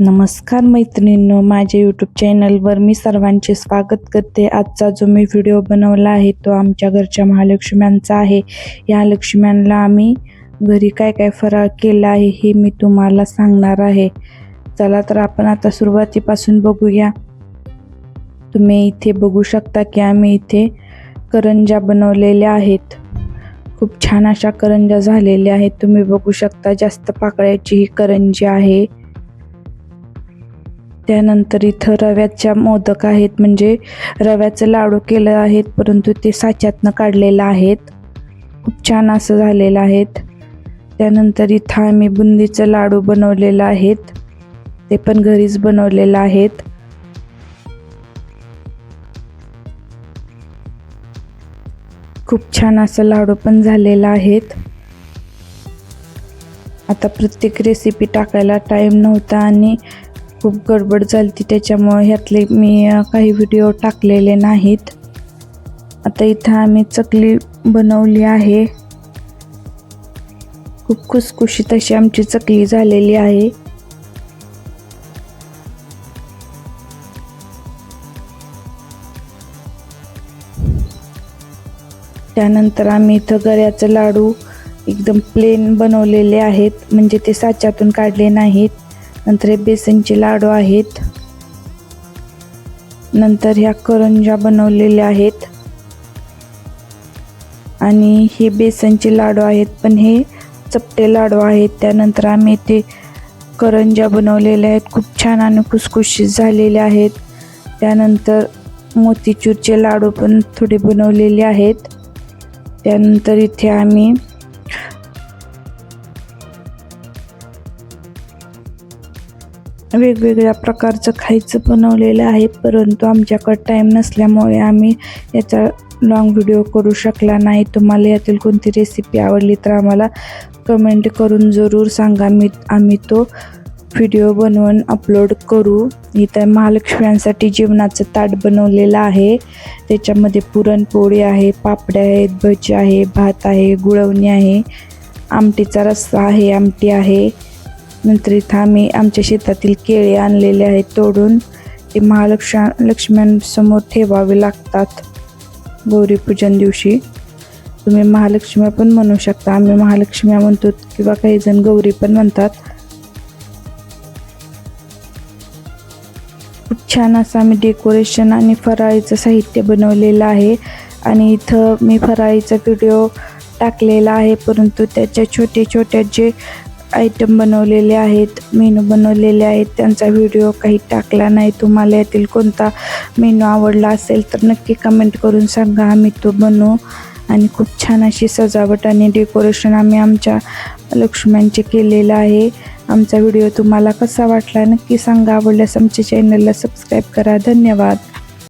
नमस्कार मैत्रिणींनो माझ्या यूट्यूब चॅनलवर मी सर्वांचे स्वागत करते. आजचा जो मी व्हिडिओ बनवला आहे तो आमच्या घरच्या महालक्ष्म्यांचा आहे. या लक्ष्म्यांना आम्ही घरी काय काय फराळ केला आहे हे मी तुम्हाला सांगणार आहे. चला तर आपण आता सुरुवातीपासून बघूया. तुम्ही इथे बघू शकता की आम्ही इथे करंजा बनवलेल्या आहेत. खूप छान अशा करंजा झालेल्या आहेत. तुम्ही बघू शकता जास्त पाकळ्याची ही करंजी आहे. त्यानंतर इथं रव्याच्या मोदक आहेत म्हणजे रव्याचं लाडू केलं आहेत परंतु ते साच्यातनं काढलेलं आहेत. खूप छान असं झालेलं आहेत. त्यानंतर इथं आम्ही बुंदीचं लाडू बनवलेलं आहेत. ते पण घरीच बनवलेलं आहेत. खूप छान असं लाडू पण झालेला आहेत. आता प्रत्येक रेसिपी टाकायला टाईम नव्हता आणि खूप गडबड झाली ती त्याच्यामुळे ह्यातले मी काही व्हिडिओ टाकलेले नाहीत. आता इथं आम्ही चकली बनवली आहे. खूप खुसखुशीत अशी आमची चकली झालेली आहे. त्यानंतर आम्ही इथं गऱ्याचं लाडू एकदम प्लेन बनवलेले आहेत म्हणजे ते साच्यातून काढले नाहीत. नंतर हे बेसनचे लाडू आहेत. नंतर ह्या करंजा बनवलेल्या आहेत. आणि हे बेसनचे लाडू आहेत पण हे चपटे लाडू आहेत. त्यानंतर आम्ही ते करंजा बनवलेल्या आहेत. खूप छान आणि खुसखुशीत झालेले आहेत. त्यानंतर मोतीचूरचे लाडू पण थोडे बनवलेले आहेत. त्यानंतर इथे आम्ही वेगवेगळ्या प्रकारचं खायचं बनवलेलं आहे परंतु आमच्याकडे टाईम नसल्यामुळे आम्ही याचा लॉंग व्हिडिओ करू शकला नाही. तुम्हाला यातील कोणती रेसिपी आवडली तर आम्हाला कमेंट करून जरूर सांगा. मी आम्ही तो व्हिडिओ बनवून अपलोड करू. इथं महालक्ष्म्यांसाठी जेवणाचं ताट बनवलेलं आहे. त्याच्यामध्ये पुरणपोळी आहे पापड्या आहेत भजी आहे भात आहे गुळवणी आहे. आमटीचा रस्सा आहे आमटी आहे. नंतर इथं आम्ही आमच्या शेतातील केळे आणलेले आहेत तोडून ते महालक्ष्म्या लक्ष्म्यांसमोर ठेवावे लागतात. गौरीपूजन दिवशी तुम्ही महालक्ष्म्या पण म्हणू शकता. आम्ही महालक्ष्म्या म्हणतो किंवा काही जण गौरी पण म्हणतात. खूप छान असं आम्ही डेकोरेशन आणि फराळीचं साहित्य बनवलेलं आहे. आणि इथं मी फराळीचा व्हिडिओ टाकलेला आहे परंतु त्याच्या छोटे छोट्या जे आयटम बनवलेले आहेत मेनू बनवलेले आहेत. त्यांचा व्हिडिओ काही टाकला नाही. तुम्हाला यातील कोणता मेनू आवडला असेल तर नक्की कमेंट करून सांगा. आम्ही तो बनवू. आणि खूप छान अशी सजावट आणि डेकोरेशन आम्ही आमच्या लक्ष्म्यांचे केलेलं आहे. आमचा व्हिडिओ तुम्हाला कसा वाटला नक्की सांगा. आवडल्यास आमच्या चॅनलला सबस्क्राईब करा. धन्यवाद.